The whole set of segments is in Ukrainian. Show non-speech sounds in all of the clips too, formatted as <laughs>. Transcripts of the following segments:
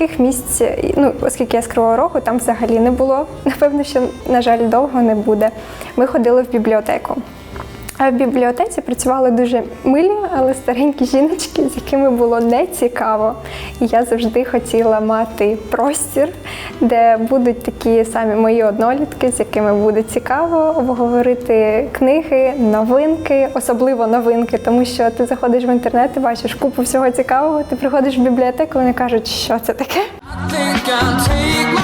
вільних місць, ну оскільки я з Кривого Рогу, там взагалі не було. <laughs> Напевно, що на жаль, довго не буде. Ми ходили в бібліотеку. А в бібліотеці працювали дуже милі, але старенькі жіночки, з якими було не цікаво. І я завжди хотіла мати простір, де будуть такі самі мої однолітки, з якими буде цікаво обговорити книги, новинки, особливо новинки, тому що ти заходиш в інтернет, і бачиш купу всього цікавого. Ти приходиш в бібліотеку, вони кажуть, що це таке. think I'll take my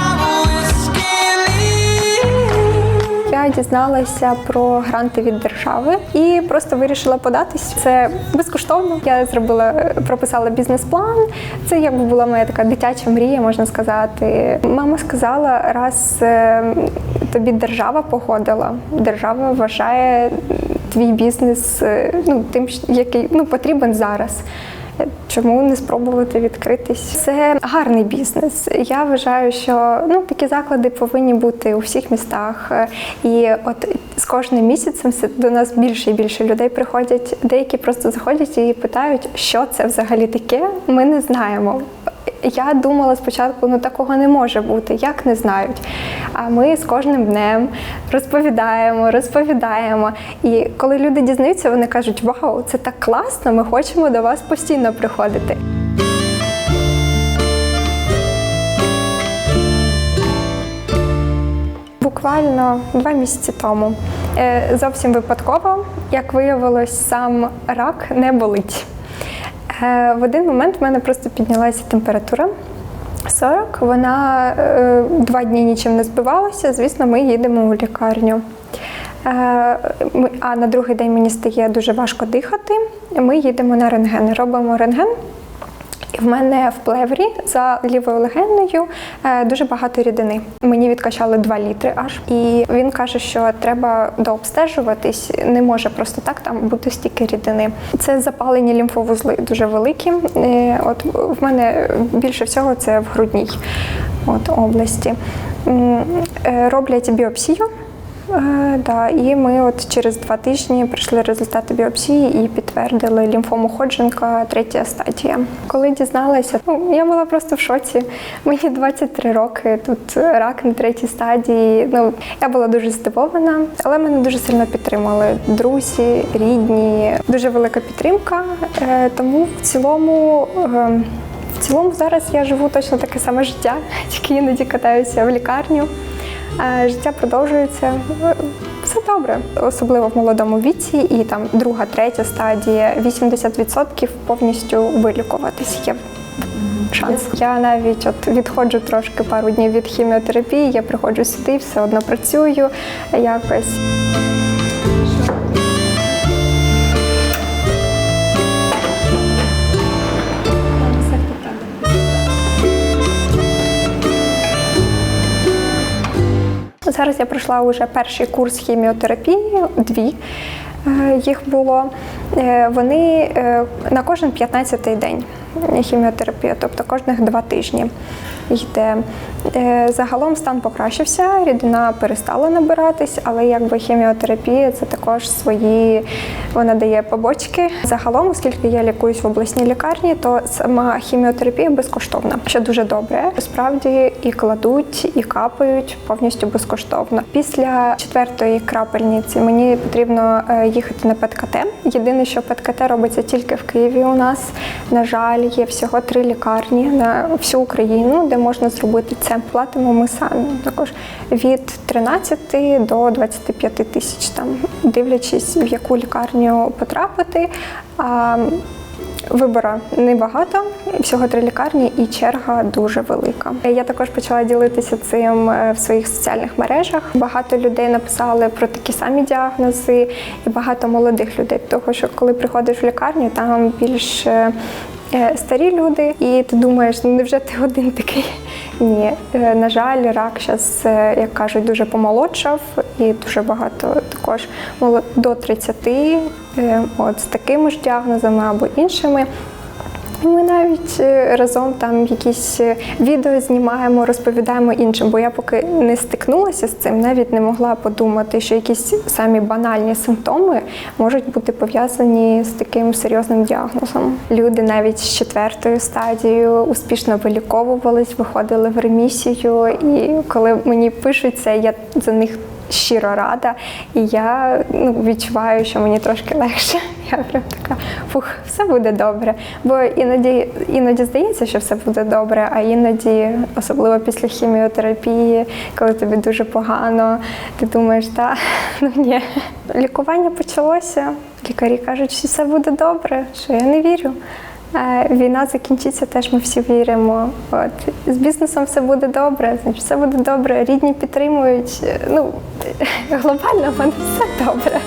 Дізналася про гранти від держави і просто вирішила податись. Це безкоштовно. Я зробила, прописала бізнес-план. Це якби була моя така дитяча мрія, можна сказати. Мама сказала, раз е, тобі держава погодила, держава вважає твій бізнес е, ну, тим, який ну, потрібен зараз. Чому не спробувати відкритись? Це гарний бізнес. Я вважаю, що ну такі заклади повинні бути у всіх містах. І от з кожним місяцем до нас більше і більше людей приходять. Деякі просто заходять і питають, що це взагалі таке. Ми не знаємо. Я думала спочатку, ну такого не може бути, як не знають. А ми з кожним днем розповідаємо, розповідаємо. І коли люди дізнаються, вони кажуть: Вау, це так класно! Ми хочемо до вас постійно приходити. Буквально два місяці тому е, зовсім випадково, як виявилось, сам рак не болить. Е, В один момент в мене просто піднялася температура 40. Вона е, два дні нічим не збивалася. Звісно, ми їдемо у лікарню. Е, А на другий день мені стає дуже важко дихати. Ми їдемо на рентген, робимо рентген. В мене в плеврі за лівою легеною е, дуже багато рідини. Мені відкачали 2 літри аж. І він каже, що треба дообстежуватись, не може просто так там бути стільки рідини. Це запалені лімфовузли дуже великі. Е, От в мене більше всього це в грудній от, області. Е, Роблять біопсію. Е, Да, і ми от через два тижні прийшли результати біопсії і підтвердили лімфому Ходженка третя стадія. Коли дізналася, ну я була просто в шоці. Мені 23 роки, тут рак на третій стадії. Ну я була дуже здивована, але мене дуже сильно підтримали друзі, рідні, дуже велика підтримка. Е, Тому в цілому. е, В цілому зараз я живу точно таке саме життя, <laughs> тільки іноді катаюся в лікарню. Е, Життя продовжується. Все добре, особливо в молодому віці, і там друга, третя стадія, 80% повністю вилікуватись є. Шанс. Я навіть от відходжу трошки пару днів від хіміотерапії, я приходжу сюди, все одно працюю якось. Зараз я пройшла вже перший курс хіміотерапії, дві е, їх було. Е, Вони е, на кожен 15-й день хіміотерапія, тобто кожних два тижні йде. Е, Загалом стан покращився, рідина перестала набиратись, але якби хіміотерапія це також свої, вона дає побочки. Загалом, оскільки я лікуюсь в обласній лікарні, то сама хіміотерапія безкоштовна, що дуже добре. Справді і кладуть, і капають повністю безкоштовно. Після четвертої крапельниці мені потрібно їхати на ПЕТ-КТ. Єдине, що ПЕТ-КТ робиться тільки в Києві. У нас на жаль, є всього три лікарні на всю Україну, де можна зробити це. Платимо ми самі також від 13 до 25 тисяч, там дивлячись, в яку лікарню потрапити. Вибора небагато, всього три лікарні, і черга дуже велика. Я також почала ділитися цим е, в своїх соціальних мережах. Багато людей написали про такі самі діагнози, і багато молодих людей. Тому що коли приходиш в лікарню, там більш е, е, старі люди, і ти думаєш, ну невже ти один такий? Ні, Е, на жаль, рак зараз, як кажуть, дуже помолодшав, і дуже багато також до 30, е, от з такими ж діагнозами або іншими. Ми навіть е, разом там якісь е, відео знімаємо, розповідаємо іншим, бо я поки не стикнулася з цим, навіть не могла подумати, що якісь самі банальні симптоми можуть бути пов'язані з таким серйозним діагнозом. Люди навіть з четвертою стадією успішно виліковувались, виходили в ремісію, і коли мені пишуть це, я за них щиро рада, і я ну, відчуваю, що мені трошки легше. <laughs> Я прям така, фух, все буде добре. Бо іноді, іноді здається, що все буде добре, а іноді, особливо після хіміотерапії, коли тобі дуже погано, ти думаєш, та <laughs> ну ні. Лікування почалося. Лікарі кажуть, що все буде добре, що я не вірю. Е, Війна закінчиться, теж ми всі віримо. От з бізнесом все буде добре, значить все буде добре. Рідні підтримують. Е, Ну <laughs> глобально в мене все добре.